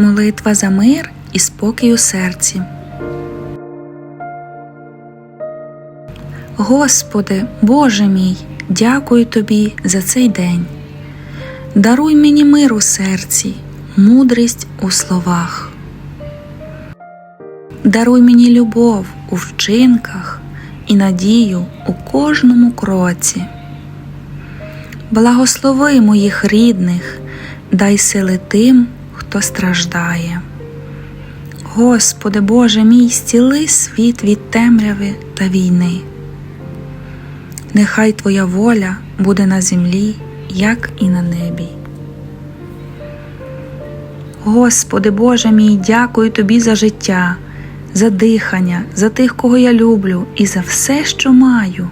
Молитва за мир і спокій у серці. Господи, Боже мій, дякую Тобі за цей день. Даруй мені мир у серці, мудрість у словах. Даруй мені любов у вчинках і надію у кожному кроці. Благослови моїх рідних, дай сили тим, хто страждає. Господи Боже мій, зціли світ від темряви та війни. Нехай Твоя воля буде на землі, як і на небі. Господи Боже мій, дякую Тобі за життя, за дихання, за тих, кого я люблю, і за все, що маю.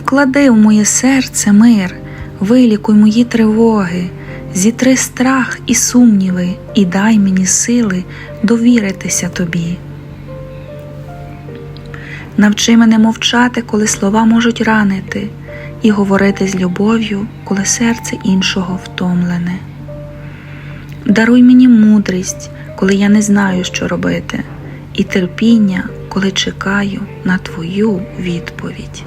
Вклади в моє серце мир, вилікуй мої тривоги, зітри страх і сумніви, і дай мені сили довіритися тобі. Навчи мене мовчати, коли слова можуть ранити, і говорити з любов'ю, коли серце іншого втомлене. Даруй мені мудрість, коли я не знаю, що робити, і терпіння, коли чекаю на Твою відповідь.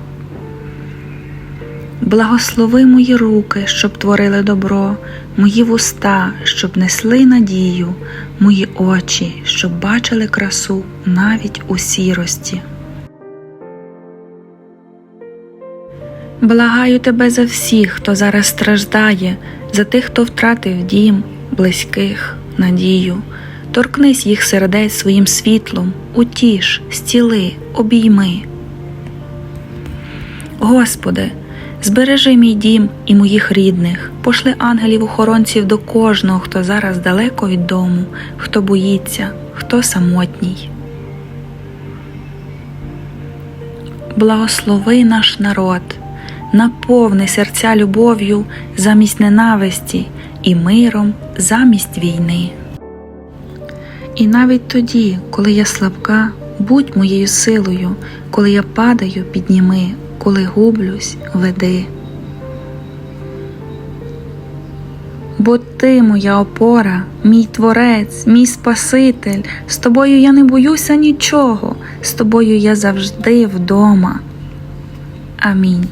Благослови мої руки, щоб творили добро, мої вуста, щоб несли надію, мої очі, щоб бачили красу навіть у сірості. Благаю тебе за всіх, хто зараз страждає, за тих, хто втратив дім, близьких, надію. Торкнись їх сердець своїм світлом, утіш, зціли, обійми. Господи, збережи мій дім і моїх рідних, пошли ангелів-охоронців до кожного, хто зараз далеко від дому, хто боїться, хто самотній. Благослови наш народ, наповни серця любов'ю замість ненависті і миром замість війни. І навіть тоді, коли я слабка, будь моєю силою, коли я падаю, підніми, коли гублюсь, веди. Бо ти моя опора, мій творець, мій Спаситель, з тобою я не боюся нічого, з тобою я завжди вдома. Амінь.